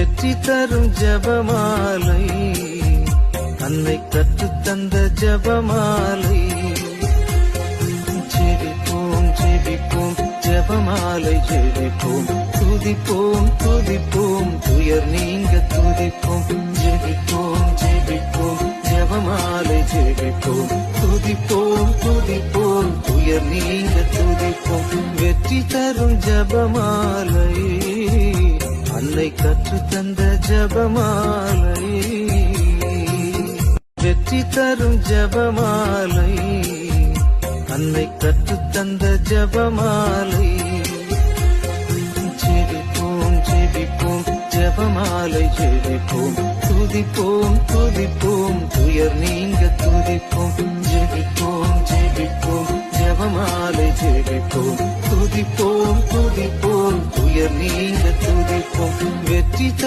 வெற்றி தரும் ஜபமாலை. அன்னை கற்றுத் தந்த ஜபமாலை. ஜெபிப்போம் ஜெபிப்போம் ஜபமாலை ஜெபிப்போம். துதிப்போம் துதிப்போம் துயர் நீங்க துதிப்போம். ஜெபிப்போம் ஜெபிப்போம் ஜபமாலை ஜெபிப்போம். துதிப்போம் துதிப்போம் துயர் நீங்க துதிப்போம். வெற்றி தரும் ஜபமாலை. அன்னை கற்றுத் தந்த ஜெபமாலை. வெற்றி தரும் ஜபமாலை. அன்னை கற்றுத் தந்த ஜெபமாலை. ஜெபிப்போம் ஜெபிப்போம் ஜபமாலை ஜெபிப்போம். துதிப்போம் துதிப்போம் துயர் நீங்க துதிப்போம். ஜெபமாலை துதிப்போம் துதிப்போம். துயர் நீங்க துதிப்போம். வெற்றி